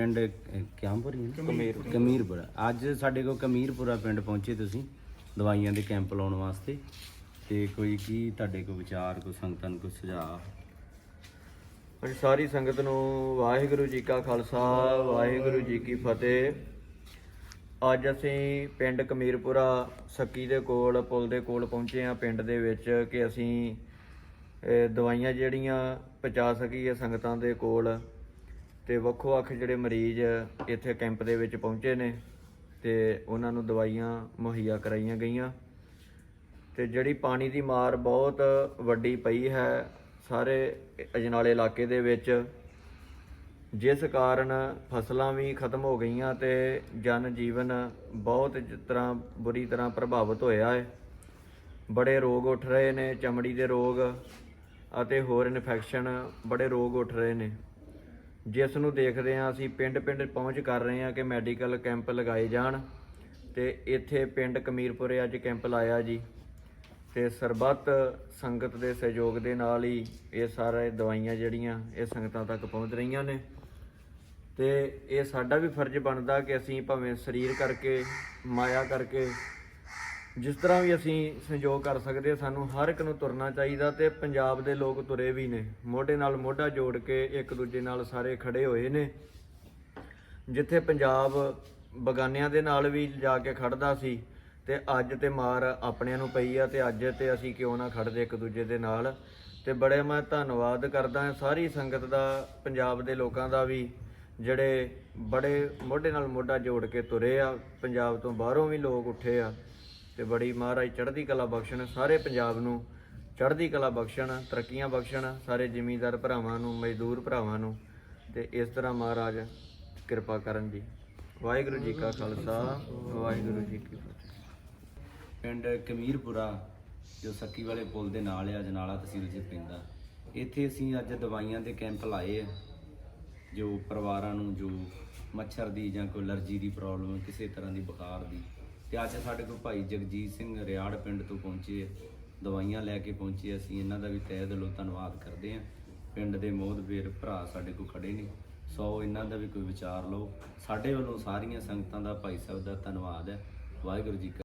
ਪਿੰਡ ਕਿਆਮਪੁਰੀ ਹੈ? ਕਮੀਰ ਕਮੀਰਪੁਰਾ। ਅੱਜ ਸਾਡੇ ਕੋਲ ਕਮੀਰਪੁਰਾ ਪਿੰਡ ਪਹੁੰਚੇ ਤੁਸੀਂ ਦਵਾਈਆਂ ਦੇ ਕੈਂਪ ਲਾਉਣ ਵਾਸਤੇ। ਤੇ ਕੋਈ ਕੀ ਤੁਹਾਡੇ ਕੋਲ ਵਿਚਾਰ ਕੋਈ ਸੰਗਤਾਂ ਕੋਈ ਸੁਝਾਅ? ਹਾਂਜੀ ਸਾਰੀ ਸੰਗਤ ਨੂੰ ਵਾਹਿਗੁਰੂ ਜੀ ਕਾ ਖਾਲਸਾ ਵਾਹਿਗੁਰੂ ਜੀ ਕੀ ਫਤਿਹ। ਅੱਜ ਅਸੀਂ ਪਿੰਡ ਕਮੀਰਪੁਰਾ ਸੱਕੀ ਦੇ ਕੋਲ ਪੁਲ ਦੇ ਕੋਲ ਪਹੁੰਚੇ ਹਾਂ ਪਿੰਡ ਦੇ ਵਿੱਚ ਕਿ ਅਸੀਂ ਦਵਾਈਆਂ ਜਿਹੜੀਆਂ ਪਹੁੰਚਾ ਸਕੀਏ ਸੰਗਤਾਂ ਦੇ ਕੋਲ। ਤੇ ਵੱਖੋ ਵੱਖ ਜਿਹੜੇ ਮਰੀਜ਼ ਇੱਥੇ ਕੈਂਪ ਦੇ ਵਿੱਚ ਪਹੁੰਚੇ ਨੇ ਤੇ ਉਹਨਾਂ ਨੂੰ ਦਵਾਈਆਂ ਮੁਹੱਈਆ ਕਰਾਈਆਂ ਗਈਆਂ। ਤੇ ਜਿਹੜੀ ਪਾਣੀ ਦੀ ਮਾਰ ਬਹੁਤ ਵੱਡੀ ਪਈ ਹੈ ਸਾਰੇ ਅਜਨਾਲੇ ਇਲਾਕੇ ਦੇ ਵਿੱਚ, ਜਿਸ ਕਾਰਨ ਫਸਲਾਂ ਵੀ ਖਤਮ ਹੋ ਗਈਆਂ ਤੇ ਜਨ ਜੀਵਨ ਬਹੁਤ ਤਰ੍ਹਾਂ ਬੁਰੀ ਤਰ੍ਹਾਂ ਪ੍ਰਭਾਵਿਤ ਹੋਇਆ ਹੈ। ਬੜੇ ਰੋਗ ਉੱਠ ਰਹੇ ਨੇ, ਚਮੜੀ ਦੇ ਰੋਗ ਅਤੇ ਹੋਰ ਇਨਫੈਕਸ਼ਨ ਬੜੇ ਰੋਗ ਉੱਠ ਰਹੇ ਨੇ। ਜਿਸ ਨੂੰ ਦੇਖਦੇ ਹਾਂ, ਅਸੀਂ ਪਿੰਡ-ਪਿੰਡ ਪਹੁੰਚ ਕਰ ਰਹੇ ਹਾਂ ਕਿ ਮੈਡੀਕਲ ਕੈਂਪ ਲਗਾਏ ਜਾਣ ਤੇ ਇੱਥੇ ਪਿੰਡ ਕਮੀਰਪੁਰੇ ਅੱਜ ਕੈਂਪ ਲਾਇਆ ਜੀ ਤੇ ਸਰਬੱਤ ਸੰਗਤ ਦੇ ਸਹਿਯੋਗ ਦੇ ਨਾਲ ਹੀ ਇਹ ਸਾਰੇ ਦਵਾਈਆਂ ਜਿਹੜੀਆਂ ਇਹ ਸੰਗਤਾਂ ਤੱਕ ਪਹੁੰਚ ਰਹੀਆਂ ਨੇ ਤੇ ਇਹ ਸਾਡਾ ਵੀ ਫਰਜ਼ ਬਣਦਾ ਕਿ ਅਸੀਂ ਭਾਵੇਂ ਸਰੀਰ ਕਰਕੇ, ਮਾਇਆ ਕਰਕੇ ਜਿਸ ਤਰ੍ਹਾਂ ਵੀ ਅਸੀਂ ਸਹਿਯੋਗ ਕਰ ਸਕਦੇ ਸਾਨੂੰ ਹਰ ਇੱਕ ਨੂੰ ਤੁਰਨਾ ਚਾਹੀਦਾ ਤੇ ਪੰਜਾਬ ਦੇ ਲੋਕ ਤੁਰੇ ਵੀ ਨੇ। ਮੋਢੇ ਨਾਲ ਮੋਢਾ ਜੋੜ ਕੇ ਇੱਕ ਦੂਜੇ ਨਾਲ ਸਾਰੇ ਖੜੇ ਹੋਏ ਨੇ। ਜਿੱਥੇ ਪੰਜਾਬ ਬਗਾਨਿਆਂ ਦੇ ਨਾਲ ਵੀ ਜਾ ਕੇ ਖੜਦਾ ਸੀ, ਤੇ ਅੱਜ ਤੇ ਮਾਰ ਆਪਣਿਆਂ ਨੂੰ ਪਈ ਆ ਤੇ ਅੱਜ ਤੇ ਅਸੀਂ ਕਿਉਂ ਨਾ ਖੜਦੇ ਇੱਕ ਦੂਜੇ ਦੇ ਨਾਲ? ਤੇ ਬੜੇ ਮੈਂ ਧੰਨਵਾਦ ਕਰਦਾ ਹਾਂ ਸਾਰੀ ਸੰਗਤ ਦਾ, ਪੰਜਾਬ ਦੇ ਲੋਕਾਂ ਦਾ ਵੀ, ਜਿਹੜੇ ਬੜੇ ਮੋਢੇ ਨਾਲ ਮੋਢਾ ਜੋੜ ਕੇ ਤੁਰੇ ਆ, ਪੰਜਾਬ ਤੋਂ ਬਾਹਰੋਂ ਵੀ ਲੋਕ ਉੱਠੇ ਆ। ਤੇ ਬੜੀ ਮਹਾਰਾਜ ਚੜ੍ਹਦੀ ਕਲਾ ਬਖਸ਼ਣ, ਸਾਰੇ ਪੰਜਾਬ ਨੂੰ ਚੜ੍ਹਦੀ ਕਲਾ ਬਖਸ਼ਣ, ਤਰੱਕੀਆਂ ਬਖਸ਼ਣ, ਸਾਰੇ ਜ਼ਿਮੀਂਦਾਰ ਭਰਾਵਾਂ ਨੂੰ, ਮਜ਼ਦੂਰ ਭਰਾਵਾਂ ਨੂੰ ਤੇ ਇਸ ਤਰ੍ਹਾਂ ਮਹਾਰਾਜ ਕਿਰਪਾ ਕਰਨ ਜੀ ਵਾਹਿਗੁਰੂ ਜੀ ਕਾ ਖਾਲਸਾ, ਵਾਹਿਗੁਰੂ ਜੀ ਕੀ ਫਤਿਹ। ਪਿੰਡ ਕਮੀਰਪੁਰਾ, ਜੋ ਸੱਕੀ ਵਾਲੇ ਪੁਲ ਦੇ ਨਾਲ ਆ, ਜਨਾਲਾ ਤਹਿਸੀਲ 'ਚ ਪੈਂਦਾ ਇੱਥੇ ਅਸੀਂ ਅੱਜ ਦਵਾਈਆਂ ਦੇ ਕੈਂਪ ਲਾਏ ਆ, ਜੋ ਪਰਿਵਾਰਾਂ ਨੂੰ, ਜੋ ਮੱਛਰ ਦੀ ਜਾਂ ਕੋਈ ਅਲਰਜੀ ਦੀ ਪ੍ਰੋਬਲਮ, ਕਿਸੇ ਤਰ੍ਹਾਂ ਦੀ ਬੁਖਾਰ ਦੀ। ਤੇ ਅੱਜ ਸਾਡੇ ਕੋਲ ਭਾਈ ਜਗਜੀਤ ਸਿੰਘ ਰਿਆੜ ਪਿੰਡ ਤੋਂ ਪਹੁੰਚੇ ਦਵਾਈਆਂ ਲੈ ਕੇ ਪਹੁੰਚੇ ਅਸੀਂ ਇਹਨਾਂ ਦਾ ਵੀ ਤਹਿ ਦਿਲੋਂ ਧੰਨਵਾਦ ਕਰਦੇ ਹਾਂ ਪਿੰਡ ਦੇ ਮੋਹਦਵੇਰ ਭਰਾ ਸਾਡੇ ਕੋਲ ਖੜੇ ਨੇ। ਸੋ ਇਹਨਾਂ ਦਾ ਵੀ ਕੋਈ ਵਿਚਾਰ ਲਓ। ਸਾਡੇ ਵੱਲੋਂ ਸਾਰੀਆਂ ਸੰਗਤਾਂ ਦਾ ਭਾਈ ਸਾਹਿਬ ਦਾ ਧੰਨਵਾਦ ਹੈ। ਵਾਹਿਗੁਰੂ ਜੀ ਕਾ